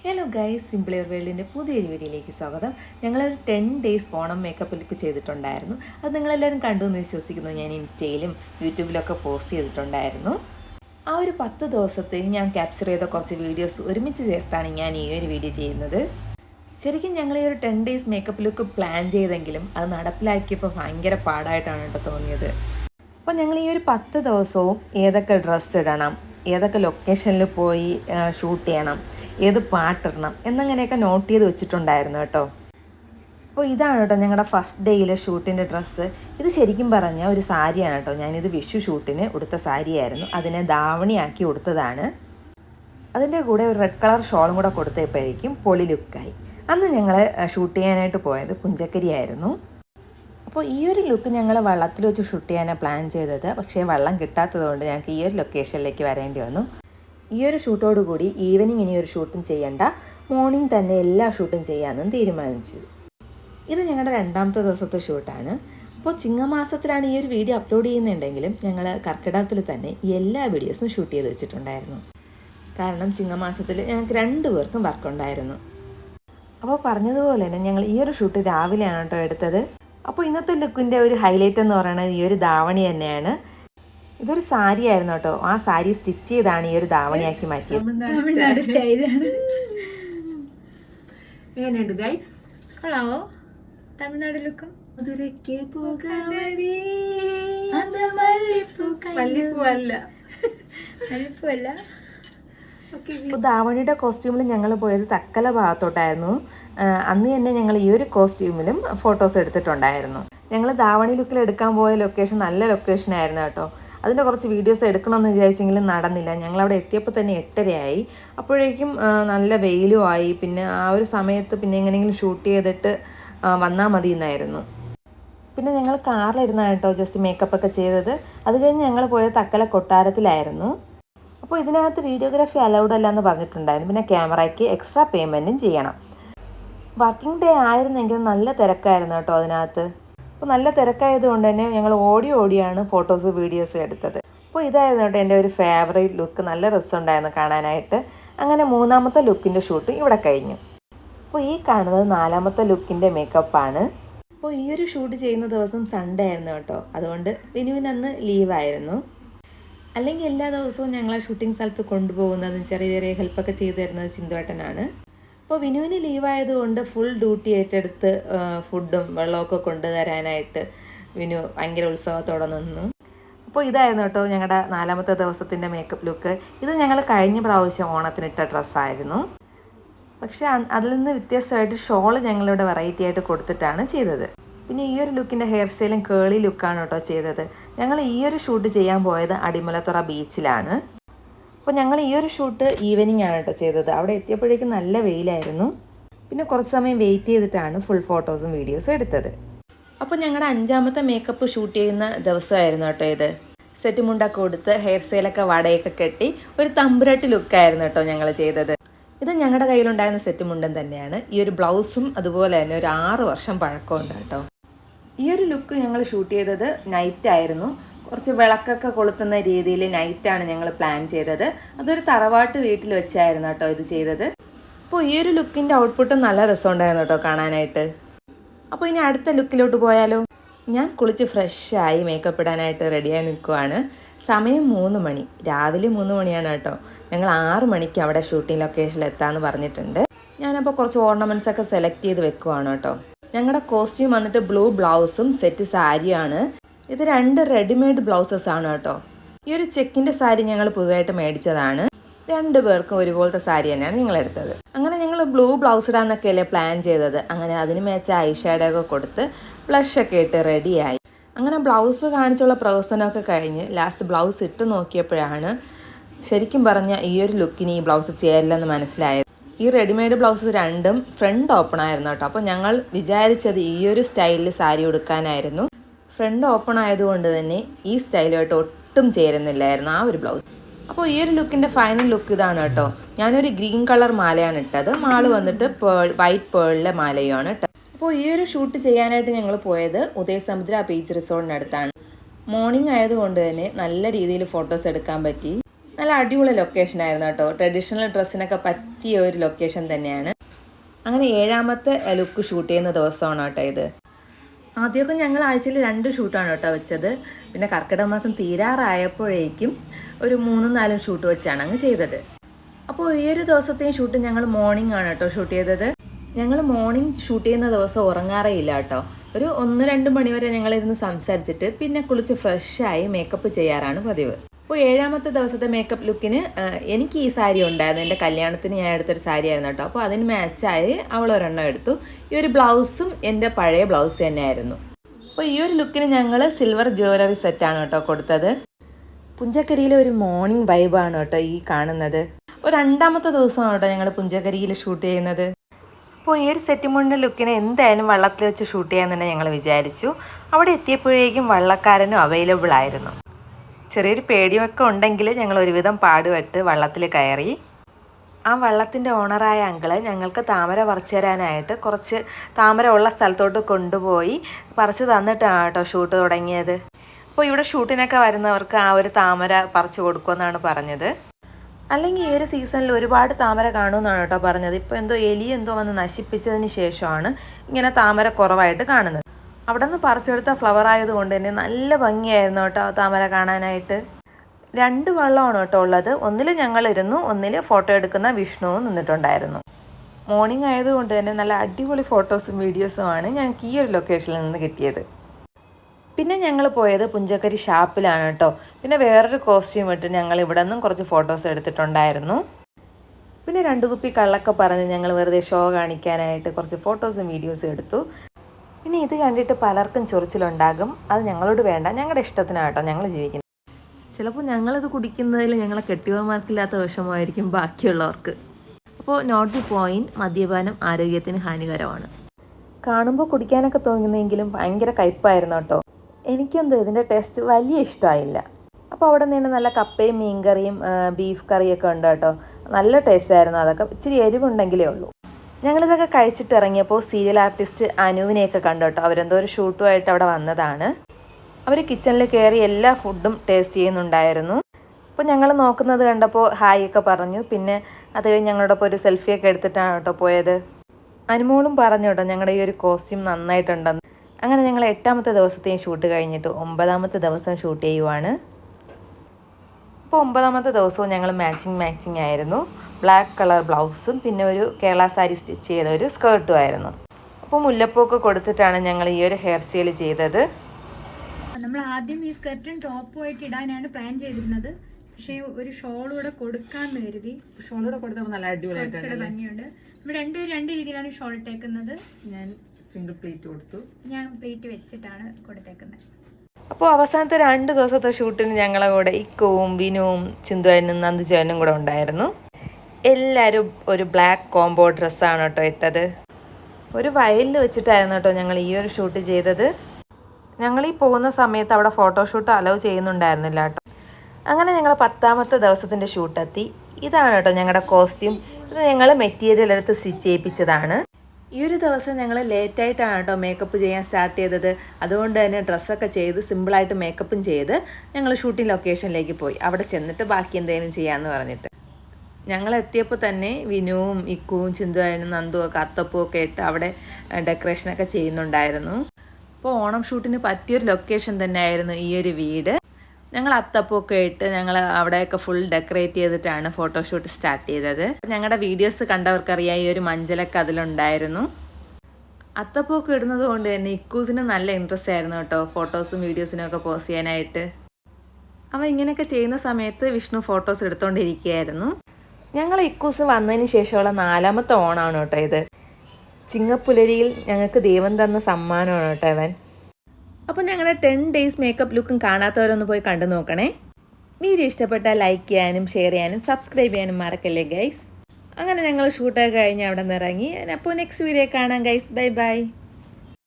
Hello guys സിംപിളിയർ വേൾഡിന്റെ പുതിയൊരു വീഡിയോയിലേക്ക് സ്വാഗതം. ഞങ്ങളൊരു ten days Onam makeup look ചെയ്തിട്ടുണ്ടായിരുന്നു. അത് നിങ്ങളെല്ലാവരും കണ്ടു എന്ന് വിശ്വസിക്കുന്നു. ഞാൻ ഇൻസ്റ്റയിലും യൂട്യൂബിലൊക്കെ പോസ്റ്റ് ചെയ്തിട്ടുണ്ടായിരുന്നു. ആ ഒരു പത്ത് ദിവസത്തെ ഞാൻ ക്യാപ്ചർ ചെയ്ത കുറച്ച് വീഡിയോസ് ഒരുമിച്ച് ചേർത്താണ് ഞാൻ ഈ ഒരു വീഡിയോ ചെയ്യുന്നത്. ശരിക്കും ഞങ്ങൾ ഈ ഒരു ten days makeup look plan ചെയ്തെങ്കിലും അത് നടപ്പിലാക്കിയപ്പോൾ ഭയങ്കര പാടായിട്ടാണ് കേട്ടോ തോന്നിയത്. അപ്പോൾ ഞങ്ങൾ ഈ ഒരു പത്ത് ദിവസവും ഏതൊക്കെ ഡ്രസ്സ് ഇടണം ഏതൊക്കെ ലൊക്കേഷനിൽ പോയി ഷൂട്ട് ചെയ്യണം ഏത് പാട്ടിടണം എന്നങ്ങനെയൊക്കെ നോട്ട് ചെയ്ത് വെച്ചിട്ടുണ്ടായിരുന്നു കേട്ടോ. അപ്പോൾ ഇതാണ് കേട്ടോ ഞങ്ങളുടെ ഫസ്റ്റ് ഡേയിലെ ഷൂട്ടിന്റെ ഡ്രസ്സ് ഇത് ശരിക്കും പറഞ്ഞാൽ ഒരു സാരിയാണ് കേട്ടോ. ഞാനിത് വിഷു ഷൂട്ടിന് ഉടുത്ത സാരിയായിരുന്നു. അതിനെ ദാവണിയാക്കി ഉടുത്തതാണ്. അതിന്റെ കൂടെ ഒരു റെഡ് കളർ ഷോളും കൂടെ കൊടുത്തപ്പോഴേക്കും പൊളി ലുക്കായി അന്ന് ഞങ്ങൾ ഷൂട്ട് ചെയ്യാനായിട്ട് പോയത് പുഞ്ചക്കരിയായിരുന്നു അപ്പോൾ ഈ ഒരു ലുക്ക് ഞങ്ങൾ വള്ളത്തിൽ വെച്ച് ഷൂട്ട് ചെയ്യാനാണ് പ്ലാൻ ചെയ്തത്. പക്ഷേ വെള്ളം കിട്ടാത്തതുകൊണ്ട് ഞങ്ങൾക്ക് ഈ ഒരു ലൊക്കേഷനിലേക്ക് വരേണ്ടി വന്നു. ഈ ഒരു ഷൂട്ടോട് കൂടി ഈവനിങ് ഇനി ഒരു ഷൂട്ടും ചെയ്യണ്ട. മോർണിംഗ് തന്നെ എല്ലാ ഷൂട്ടും ചെയ്യാമെന്നും തീരുമാനിച്ചു. ഇത് ഞങ്ങളുടെ രണ്ടാമത്തെ ദിവസത്തെ ഷൂട്ടാണ് അപ്പോൾ ചിങ്ങമാസത്തിലാണ് ഈ ഒരു വീഡിയോ അപ്ലോഡ് ചെയ്യുന്നുണ്ടെങ്കിലും ഞങ്ങൾ കർക്കിടകത്തിൽ തന്നെ എല്ലാ വീഡിയോസും ഷൂട്ട് ചെയ്ത് വെച്ചിട്ടുണ്ടായിരുന്നു. കാരണം ചിങ്ങമാസത്തിൽ ഞങ്ങൾക്ക് രണ്ടു പേർക്കും വർക്കുണ്ടായിരുന്നു അപ്പോൾ പറഞ്ഞതുപോലെ തന്നെ ഞങ്ങൾ ഈ ഒരു ഷൂട്ട് രാവിലെയാണ് കേട്ടോ എടുത്തത്. അപ്പോൾ ഇന്നത്തെ ലുക്കിന്റെ ഒരു ഹൈലൈറ്റ് എന്ന് പറയുന്നത് ഈ ഒരു ധാവണി തന്നെയാണ്. ഇതൊരു സാരി ആയിരുന്നു കേട്ടോ. ആ സാരി സ്റ്റിച്ച് ചെയ്താണ് ഈ ഒരു ധാവണിയാക്കി മാറ്റിയത്. തമിഴ്നാട് സ്റ്റൈലാണ് എങ്ങനെയുണ്ട് ഗൈസ് കൊള്ളാവോ? തമിഴ്നാട് ലുക്കും? മധുരയ്ക്ക് പോകാവഴി മല്ലിപ്പൂവല്ല മല്ലിപ്പൂവല്ല? ഇപ്പോൾ ധാവണിയുടെ കോസ്റ്റ്യൂമിൽ ഞങ്ങൾ പോയത് തക്കല ഭാഗത്തോട്ടായിരുന്നു. അന്ന് തന്നെ ഞങ്ങൾ ഈ ഒരു കോസ്റ്റ്യൂമിലും ഫോട്ടോസ് എടുത്തിട്ടുണ്ടായിരുന്നു. ഞങ്ങൾ ദാവണി ലുക്കിൽ എടുക്കാൻ പോയ ലൊക്കേഷൻ നല്ല ലൊക്കേഷൻ ആയിരുന്നു കേട്ടോ. അതിന്റെ കുറച്ച് വീഡിയോസ് എടുക്കണമെന്ന് വിചാരിച്ചെങ്കിലും നടന്നില്ല. ഞങ്ങൾ അവിടെ എത്തിയപ്പോൾ തന്നെ എട്ടരയായി. അപ്പോഴേക്കും നല്ല വെയിലും ആയി. പിന്നെ ആ ഒരു സമയത്ത് പിന്നെ എങ്ങനെയെങ്കിലും ഷൂട്ട് ചെയ്തിട്ട് വന്നാൽ മതി എന്നായിരുന്നു പിന്നെ ഞങ്ങൾ കാറിലിരുന്നാണ് കേട്ടോ ജസ്റ്റ് മേക്കപ്പ് ഒക്കെ ചെയ്തത്. അത് കഴിഞ്ഞ് ഞങ്ങൾ പോയത് തക്കല കൊട്ടാരത്തിലായിരുന്നു. അപ്പോൾ ഇതിനകത്ത് വീഡിയോഗ്രാഫി അലൗഡ് അല്ല എന്ന് പറഞ്ഞിട്ടുണ്ടായിരുന്നു. പിന്നെ ക്യാമറയ്ക്ക് എക്സ്ട്രാ പേയ്മെന്റും ചെയ്യണം. വർക്കിംഗ് ഡേ ആയിരുന്നെങ്കിൽ നല്ല തിരക്കായിരുന്നു കേട്ടോ അതിനകത്ത്. അപ്പോൾ നല്ല തിരക്കായതുകൊണ്ട് തന്നെ ഞങ്ങൾ ഓടി ഓടിയാണ് ഫോട്ടോസ് വീഡിയോസ് എടുത്തത്. അപ്പോൾ ഇതായിരുന്നു കേട്ടോ എന്റെ ഒരു ഫേവറേറ്റ് ലുക്ക് നല്ല രസമുണ്ടായിരുന്നു കാണാനായിട്ട്. അങ്ങനെ മൂന്നാമത്തെ ലുക്കിന്റെ ഷൂട്ട് ഇവിടെ കഴിഞ്ഞു. അപ്പോൾ ഈ കാണുന്നത് നാലാമത്തെ ലുക്കിന്റെ മേക്കപ്പാണ് അപ്പോൾ ഈ ഒരു ഷൂട്ട് ചെയ്യുന്ന ദിവസം സൺഡേ ആയിരുന്നു കേട്ടോ. അതുകൊണ്ട് വിനുവിന് അന്ന് ലീവായിരുന്നു അല്ലെങ്കിൽ എല്ലാ ദിവസവും ഞങ്ങളെ ഷൂട്ടിംഗ് സ്ഥലത്ത് കൊണ്ടുപോകുന്നതും ചെറിയ ചെറിയ ഹെൽപ്പൊക്കെ ചെയ്തു തരുന്നത് ചിന്തുവേട്ടനാണ്. അപ്പോൾ വിനുവിന് ലീവായതുകൊണ്ട് ഫുൾ ഡ്യൂട്ടി ഏറ്റെടുത്ത് ഫുഡും വെള്ളമൊക്കെ കൊണ്ടുതരാനായിട്ട് വിനു ഭയങ്കര ഉത്സവത്തോടെ നിന്നു. അപ്പോൾ ഇതായിരുന്നു കേട്ടോ ഞങ്ങളുടെ നാലാമത്തെ ദിവസത്തിന്റെ മേക്കപ്പ് ലുക്ക് ഇത് ഞങ്ങൾ കഴിഞ്ഞ പ്രാവശ്യം ഓണത്തിനിട്ട ഡ്രസ്സായിരുന്നു. പക്ഷേ അതിൽ നിന്ന് വ്യത്യസ്തമായിട്ട് ഷോൾ ഞങ്ങളിവിടെ വെറൈറ്റി ആയിട്ട് കൊടുത്തിട്ടാണ് ചെയ്തത്. പിന്നെ ഈ ഒരു ലുക്കിന്റെ ഹെയർ സ്റ്റൈലും കേളി ലുക്കാണ് കേട്ടോ ചെയ്തത്. ഞങ്ങൾ ഈ ഒരു ഷൂട്ട് ചെയ്യാൻ പോയത് അടിമലത്തുറ ബീച്ചിലാണ് അപ്പോൾ ഞങ്ങൾ ഈ ഒരു ഷൂട്ട് ഈവനിങ് ആണ് കേട്ടോ ചെയ്തത്. അവിടെ എത്തിയപ്പോഴേക്കും നല്ല വെയിലായിരുന്നു. പിന്നെ കുറച്ച് സമയം വെയിറ്റ് ചെയ്തിട്ടാണ് ഫുൾ ഫോട്ടോസും വീഡിയോസും എടുത്തത്. അപ്പോൾ ഞങ്ങളുടെ അഞ്ചാമത്തെ മേക്കപ്പ് ഷൂട്ട് ചെയ്യുന്ന ദിവസമായിരുന്നു കേട്ടോ ഇത്. സെറ്റ് മുണ്ടൊക്കെ കൊടുത്ത് ഹെയർ സ്റ്റൈലൊക്കെ വടയൊക്കെ കെട്ടി ഒരു തമ്പുരട്ടി ലുക്കായിരുന്നു കേട്ടോ ഞങ്ങൾ ചെയ്തത്. ഇത് ഞങ്ങളുടെ കയ്യിലുണ്ടായിരുന്ന സെറ്റ് മുണ്ടൻ തന്നെയാണ്. ഈ ഒരു ബ്ലൗസും അതുപോലെ തന്നെ ഒരു ആറ് വർഷം പഴക്കമുണ്ട് കേട്ടോ ഈ ഒരു ലുക്ക് ഞങ്ങൾ ഷൂട്ട് ചെയ്തത് നൈറ്റ് ആയിരുന്നു. കുറച്ച് വിളക്കൊക്കെ കൊളുത്തുന്ന രീതിയിൽ നൈറ്റാണ് ഞങ്ങൾ പ്ലാൻ ചെയ്തത്. അതൊരു തറവാട്ട് വീട്ടിൽ വെച്ചായിരുന്നു കേട്ടോ ഇത് ചെയ്തത്. അപ്പോൾ ഈ ഒരു ലുക്കിന്റെ ഔട്ട്പുട്ടും നല്ല രസമുണ്ടായിരുന്നു കേട്ടോ കാണാനായിട്ട്. അപ്പോൾ ഇനി അടുത്ത ലുക്കിലോട്ട് പോയാലോ? ഞാൻ കുളിച്ച് ഫ്രഷായി മേക്കപ്പ് ഇടാനായിട്ട് റെഡിയായി നിൽക്കുവാണ്. സമയം മൂന്ന് മണി. രാവിലെ മൂന്ന് മണിയാണ് കേട്ടോ. ഞങ്ങൾ ആറ് മണിക്ക് അവിടെ ഷൂട്ടിംഗ് ലൊക്കേഷനിൽ എത്താമെന്ന് പറഞ്ഞിട്ടുണ്ട്. ഞാനപ്പോൾ കുറച്ച് ഓർണമെന്റ്സ് ഒക്കെ സെലക്ട് ചെയ്ത് വെക്കുവാണ് കേട്ടോ. ഞങ്ങളുടെ കോസ്റ്റ്യൂം വന്നിട്ട് ബ്ലൂ ബ്ലൗസും സെറ്റ് സാരിയാണ് ഇത് രണ്ട് റെഡിമെയ്ഡ് ബ്ലൗസസ് ആണ് കേട്ടോ. ഈ ഒരു ചെക്കിന്റെ സാരി ഞങ്ങൾ പുതുതായിട്ട് മേടിച്ചതാണ്. രണ്ടു പേർക്കും ഒരുപോലത്തെ സാരി തന്നെയാണ് ഞങ്ങൾ എടുത്തത്. അങ്ങനെ ഞങ്ങൾ ബ്ലൂ ബ്ലൗസ് ഇടാന്നൊക്കെ അല്ലേ പ്ലാൻ ചെയ്തത്. അങ്ങനെ അതിന് മേച്ച ഐഷാഡോ ഒക്കെ കൊടുത്ത് ബ്ലഷ് ഒക്കെ ഇട്ട് റെഡിയായി അങ്ങനെ ബ്ലൗസ് കാണിച്ചുള്ള പ്രവസനമൊക്കെ കഴിഞ്ഞ് ലാസ്റ്റ് ബ്ലൗസ് ഇട്ട് നോക്കിയപ്പോഴാണ് ശരിക്കും പറഞ്ഞ ഈ ഒരു ലുക്കിന് ഈ ബ്ലൗസ് ചേരില്ലെന്ന് മനസ്സിലായത്. ഈ റെഡിമെയ്ഡ് ബ്ലൗസ് രണ്ടും ഫ്രണ്ട് ഓപ്പൺ ആയിരുന്നു കേട്ടോ. അപ്പോൾ ഞങ്ങൾ വിചാരിച്ചത് ഈ ഒരു സ്റ്റൈലിൽ സാരി ഉടുക്കാനായിരുന്നു. ഫ്രണ്ട് ഓപ്പൺ ആയതുകൊണ്ട് തന്നെ ഈ സ്റ്റൈലുമായിട്ട് ഒട്ടും ചേരുന്നില്ലായിരുന്നു ആ ഒരു ബ്ലൗസ്. അപ്പോൾ ഈ ഒരു ലുക്കിന്റെ ഫൈനൽ ലുക്ക് ഇതാണ് കേട്ടോ. ഞാനൊരു ഗ്രീൻ കളർ മാലയാണ് ഇട്ടത്. മാൾ വന്നിട്ട് പേൾ വൈറ്റ് പേളിലെ മാലയുമാണ് ഇട്ടത്. അപ്പോൾ ഈ ഒരു ഷൂട്ട് ചെയ്യാനായിട്ട് ഞങ്ങൾ പോയത് ഉദയസമുദ്ര ബീച്ച് റിസോർട്ടിനടുത്താണ് മോർണിംഗ് ആയതുകൊണ്ട് തന്നെ നല്ല രീതിയിൽ ഫോട്ടോസ് എടുക്കാൻ പറ്റി. നല്ല അടിപൊളി ലൊക്കേഷൻ ആയിരുന്നു കേട്ടോ. ട്രഡീഷണൽ ഡ്രസ്സിനൊക്കെ പറ്റിയ ഒരു ലൊക്കേഷൻ തന്നെയാണ്. അങ്ങനെ ഏഴാമത്തെ ലുക്ക് ഷൂട്ട് ചെയ്യുന്ന ദിവസമാണ് കേട്ടോ ഇത്. ആദ്യമൊക്കെ ഞങ്ങൾ ആഴ്ചയിൽ രണ്ട് ഷൂട്ടാണ് കേട്ടോ വെച്ചത്. പിന്നെ കർക്കിടക മാസം തീരാറായപ്പോഴേക്കും ഒരു മൂന്നും നാലും ഷൂട്ട് വെച്ചാണ് അങ്ങ് ചെയ്തത്. അപ്പോൾ ഈ ഒരു ദിവസത്തെയും ഷൂട്ട് ഞങ്ങൾ മോർണിംഗ് ആണ് കേട്ടോ ഷൂട്ട് ചെയ്തത്. ഞങ്ങൾ മോർണിംഗ് ഷൂട്ട് ചെയ്യുന്ന ദിവസം ഉറങ്ങാറേ ഇല്ല കേട്ടോ. ഒരു ഒന്ന് രണ്ട് മണിവരെ ഞങ്ങളിരുന്ന് സംസാരിച്ചിട്ട് പിന്നെ കുളിച്ച് ഫ്രഷായി മേക്കപ്പ് ചെയ്യാറാണ് പതിവ്. അപ്പോൾ ഏഴാമത്തെ ദിവസത്തെ മേക്കപ്പ് ലുക്കിന് എനിക്ക് ഈ സാരി ഉണ്ടായിരുന്നു. എന്റെ കല്യാണത്തിന് ഞാൻ എടുത്തൊരു സാരി ആയിരുന്നു കേട്ടോ. അപ്പോൾ അതിന് മാച്ചായി അവൾ ഒരെണ്ണം എടുത്തു. ഈ ഒരു ബ്ലൗസും എന്റെ പഴയ ബ്ലൗസ് തന്നെയായിരുന്നു. അപ്പോൾ ഈ ഒരു ലുക്കിന് ഞങ്ങൾ സിൽവർ ജ്വല്ലറി സെറ്റാണ് കേട്ടോ കൊടുത്തത്. പുഞ്ചക്കരിയിലെ ഒരു മോർണിംഗ് വൈബാണ് കേട്ടോ ഈ കാണുന്നത്. അപ്പോൾ രണ്ടാമത്തെ ദിവസമാണ് കേട്ടോ ഞങ്ങൾ പുഞ്ചക്കരിയിൽ ഷൂട്ട് ചെയ്യുന്നത്. അപ്പോൾ ഈ ഒരു സെറ്റ് മുണ്ടിന്റെ ലുക്കിന് എന്തായാലും വള്ളത്തിൽ വെച്ച് ഷൂട്ട് ചെയ്യാമെന്ന് തന്നെ ഞങ്ങൾ വിചാരിച്ചു. അവിടെ എത്തിയപ്പോഴേക്കും വള്ളക്കാരനും അവൈലബിൾ ആയിരുന്നു. ചെറിയൊരു പേടിയൊക്കെ ഉണ്ടെങ്കിൽ ഞങ്ങൾ ഒരുവിധം പാടുപെട്ട് വള്ളത്തിൽ കയറി. ആ വള്ളത്തിന്റെ ഓണറായ അങ്കിൾ ഞങ്ങൾക്ക് താമര പറിച്ചു തരാനായിട്ട് കുറച്ച് താമര ഉള്ള സ്ഥലത്തോട്ട് കൊണ്ടുപോയി പറിച്ച് തന്നിട്ടാണ് കേട്ടോ ഷൂട്ട് തുടങ്ങിയത്. അപ്പോൾ ഇവിടെ ഷൂട്ടിനൊക്കെ വരുന്നവർക്ക് ആ ഒരു താമര പറിച്ചു കൊടുക്കുമെന്നാണ് പറഞ്ഞത്. അല്ലെങ്കിൽ ഈ ഒരു സീസണിൽ ഒരുപാട് താമര കാണുമെന്നാണ് കേട്ടോ പറഞ്ഞത്. ഇപ്പോൾ എന്തോ എലി എന്തോ വന്ന് നശിപ്പിച്ചതിന് ശേഷമാണ് ഇങ്ങനെ താമര കുറവായിട്ട് കാണുന്നത്. അവിടെ നിന്ന് പറിച്ചെടുത്ത ഫ്ലവർ ആയതുകൊണ്ട് തന്നെ നല്ല ഭംഗിയായിരുന്നു കേട്ടോ താമര കാണാനായിട്ട്. രണ്ട് വള്ളമാണ് കേട്ടോ ഉള്ളത്. ഒന്നിൽ ഞങ്ങളിരുന്നു ഒന്നിൽ ഫോട്ടോ എടുക്കുന്ന വിഷ്ണുവും നിന്നിട്ടുണ്ടായിരുന്നു. മോർണിംഗ് ആയതുകൊണ്ട് തന്നെ നല്ല അടിപൊളി ഫോട്ടോസും വീഡിയോസുമാണ് ഞങ്ങൾക്ക് ഈ ഒരു ലൊക്കേഷനിൽ നിന്ന് കിട്ടിയത്. പിന്നെ ഞങ്ങൾ പോയത് പുഞ്ചക്കരി ഷാപ്പിലാണ് കേട്ടോ. പിന്നെ വേറൊരു കോസ്റ്റ്യൂം ഇട്ട് ഞങ്ങൾ ഇവിടെ നിന്നും കുറച്ച് ഫോട്ടോസ് എടുത്തിട്ടുണ്ടായിരുന്നു. പിന്നെ രണ്ട് കുപ്പി കള്ളൊക്കെ പറഞ്ഞ് ഞങ്ങൾ വെറുതെ ഷോ കാണിക്കാനായിട്ട് കുറച്ച് ഫോട്ടോസും വീഡിയോസും എടുത്തു. പിന്നെ ഇത് കണ്ടിട്ട് പലർക്കും ചൊറിച്ചിലുണ്ടാകും. അത് ഞങ്ങളോട് വേണ്ട. ഞങ്ങളുടെ ഇഷ്ടത്തിനാട്ടോ കേട്ടോ ഞങ്ങൾ ജീവിക്കുന്നത് ചിലപ്പോൾ ഞങ്ങളിത് കുടിക്കുന്നതിൽ ഞങ്ങളെ കെട്ടിയവർമാർക്കില്ലാത്ത വിഷമമായിരിക്കും ബാക്കിയുള്ളവർക്ക്. അപ്പോൾ നോട്ട് ദി പോയിന്റ് മദ്യപാനം ആരോഗ്യത്തിന് ഹാനികരമാണ്. കാണുമ്പോൾ കുടിക്കാനൊക്കെ തോന്നുന്നെങ്കിലും ഭയങ്കര കയ്പായിരുന്നു കേട്ടോ എനിക്കെന്തോ ഇതിന്റെ ടേസ്റ്റ് വലിയ ഇഷ്ടമായില്ല അപ്പോൾ അവിടെ നിന്ന് നല്ല കപ്പയും മീൻ കറിയും ബീഫ് കറിയൊക്കെ ഉണ്ട് കേട്ടോ നല്ല ടേസ്റ്റ് ആയിരുന്നു അതൊക്കെ. ഇച്ചിരി എരിവുണ്ടെങ്കിലേ ഉള്ളൂ. ഞങ്ങളിതൊക്കെ കഴിച്ചിട്ട് ഇറങ്ങിയപ്പോൾ സീരിയൽ ആർട്ടിസ്റ്റ് അനുവിനെയൊക്കെ കണ്ടു കേട്ടോ. അവരെന്തോ ഒരു ഷൂട്ടുമായിട്ട് അവിടെ വന്നതാണ്. അവർ കിച്ചണിൽ കയറി എല്ലാ ഫുഡും ടേസ്റ്റ് ചെയ്യുന്നുണ്ടായിരുന്നു. അപ്പോൾ ഞങ്ങൾ നോക്കുന്നത് കണ്ടപ്പോൾ ഹായ് ഒക്കെ പറഞ്ഞു. പിന്നെ അത് കഴിഞ്ഞ് ഞങ്ങളോടൊപ്പം ഒരു സെൽഫിയൊക്കെ എടുത്തിട്ടാണ് കേട്ടോ പോയത്. അനുമോളും പറഞ്ഞു കേട്ടോ ഞങ്ങളുടെ ഈ ഒരു കോസ്റ്റ്യൂം നന്നായിട്ടുണ്ടെന്ന്. അങ്ങനെ ഞങ്ങൾ എട്ടാമത്തെ ദിവസത്തെയും ഷൂട്ട് കഴിഞ്ഞിട്ട് ഒമ്പതാമത്തെ ദിവസം ഷൂട്ട് ചെയ്യുവാണ്. അപ്പോൾ ഒമ്പതാമത്തെ ദിവസവും ഞങ്ങൾ മാച്ചിങ് മാച്ചിങ് ആയിരുന്നു. ബ്ലാക്ക് കളർ ബ്ലൗസും പിന്നെ ഒരു കേരള സാരി സ്റ്റിച്ച് ചെയ്ത ഒരു സ്കേർട്ടും ആയിരുന്നു. അപ്പോൾ മുല്ലപ്പൂക്ക് കൊടുത്തിട്ടാണ് ഞങ്ങൾ ഈ ഒരു ഹെയർ സ്റ്റൈൽ ചെയ്തത്. നമ്മൾ ആദ്യം ഈ സ്കർട്ടും ടോപ്പും ആയിട്ട് ഇടാനാണ് പ്ലാൻ ചെയ്തിരുന്നത്. പക്ഷേ ഒരു ഷോൾ കൂടെ കൊടുക്കാന്ന് കരുതി. ഷോളൂടെ കൊടുത്തപ്പോൾ നല്ല അടിപൊളിയായിട്ട് ഭംഗിയുണ്ട്. നമ്മൾ രണ്ടുപേരും രണ്ട് രീതിയിലാണ് ഷോൾ ഇട്ടേക്കുന്നത്. ഞാൻ സിംഗിൾ പ്ലേറ്റ് കൊടുത്തു. ഞാൻ പ്ലേറ്റ് വെച്ചിട്ടാണ് കൊടുത്തേക്കുന്നത്. അപ്പോൾ അവസാനത്തെ രണ്ട് ദിവസത്തെ ഷൂട്ടിന് ഞങ്ങളെ കൂടെ ഇക്കവും വിനുവും ചിന്തുവനും നന്ദുചേനും കൂടെ ഉണ്ടായിരുന്നു. എല്ലാവരും ഒരു ബ്ലാക്ക് കോംബോ ഡ്രസ്സാണ് കേട്ടോ ഇട്ടത്. ഒരു വയലിൽ വെച്ചിട്ടായിരുന്നു കേട്ടോ ഞങ്ങൾ ഈ ഒരു ഷൂട്ട് ചെയ്തത്. ഞങ്ങൾ ഈ പോകുന്ന സമയത്ത് അവിടെ ഫോട്ടോഷൂട്ട് അലോ ചെയ്യുന്നുണ്ടായിരുന്നില്ല കേട്ടോ. അങ്ങനെ ഞങ്ങൾ പത്താമത്തെ ദിവസത്തിന്റെ ഷൂട്ടെത്തി ഇതാണ് കേട്ടോ ഞങ്ങളുടെ കോസ്റ്റ്യൂം ഇത് ഞങ്ങൾ മെറ്റീരിയൽ എടുത്ത് സ്റ്റിച്ച് ചെയ്യിപ്പിച്ചതാണ്. ഈ ഒരു ദിവസം ഞങ്ങൾ ലേറ്റായിട്ടാണ് കേട്ടോ മേക്കപ്പ് ചെയ്യാൻ സ്റ്റാർട്ട് ചെയ്തത്. അതുകൊണ്ട് തന്നെ ഡ്രസ്സൊക്കെ ചെയ്ത് സിമ്പിളായിട്ട് മേക്കപ്പും ചെയ്ത് ഞങ്ങൾ ഷൂട്ടിംഗ് ലൊക്കേഷനിലേക്ക് പോയി. അവിടെ ചെന്നിട്ട് ബാക്കി എന്തെങ്കിലും ചെയ്യാമെന്ന് പറഞ്ഞിട്ട്. ഞങ്ങൾ എത്തിയപ്പോൾ തന്നെ വിനുവും ഇക്കുവും ചിന്തുവാനും നന്ദു ഒക്കെ അത്തപ്പൂ ഒക്കെ ഇട്ട് അവിടെ ഡെക്കറേഷനൊക്കെ ചെയ്യുന്നുണ്ടായിരുന്നു. അപ്പോൾ ഓണം ഷൂട്ടിന് പറ്റിയൊരു ലൊക്കേഷൻ തന്നെയായിരുന്നു ഈ ഒരു വീട്. ഞങ്ങൾ അത്തപ്പൂക്കെ ഇട്ട് ഞങ്ങൾ അവിടെയൊക്കെ ഫുൾ ഡെക്കറേറ്റ് ചെയ്തിട്ടാണ് ഫോട്ടോഷൂട്ട് സ്റ്റാർട്ട് ചെയ്തത്. ഞങ്ങളുടെ വീഡിയോസ് കണ്ടവർക്കറിയാം ഈ ഒരു മഞ്ചലൊക്കെ അതിലുണ്ടായിരുന്നു. അത്തപ്പൂക്കെ ഇടുന്നത് കൊണ്ട് തന്നെ ഇക്കൂസിന് നല്ല ഇൻട്രസ്റ്റ് ആയിരുന്നു കേട്ടോ ഫോട്ടോസും വീഡിയോസിനും ഒക്കെ പോസ്റ്റ് ചെയ്യാനായിട്ട്. അവ ഇങ്ങനെയൊക്കെ ചെയ്യുന്ന സമയത്ത് വിഷ്ണു ഫോട്ടോസ് എടുത്തുകൊണ്ടിരിക്കുകയായിരുന്നു ഞങ്ങൾ ഇക്കൂസ് വന്നതിന് ശേഷമുള്ള നാലാമത്തെ ഓണാണ് കേട്ടോ ഇത്. ചിങ്ങപ്പുലരിയിൽ ഞങ്ങൾക്ക് ദൈവം തന്ന സമ്മാനമാണ് കേട്ടോ അവൻ അപ്പോൾ ഞങ്ങളുടെ ടെൻ ഡേയ്സ് മേക്കപ്പ് ലുക്കും കാണാത്തവരൊന്ന് പോയി കണ്ടു നോക്കണേ. വീഡിയോ ഇഷ്ടപ്പെട്ടാൽ ലൈക്ക് ചെയ്യാനും ഷെയർ ചെയ്യാനും സബ്സ്ക്രൈബ് ചെയ്യാനും മറക്കല്ലേ ഗൈസ് അങ്ങനെ ഞങ്ങൾ ഷൂട്ടൊക്കെ കഴിഞ്ഞ് അവിടെ നിന്ന് ഇറങ്ങി. അപ്പോൾ നെക്സ്റ്റ് വീഡിയോ കാണാം ഗൈസ് ബൈ ബൈ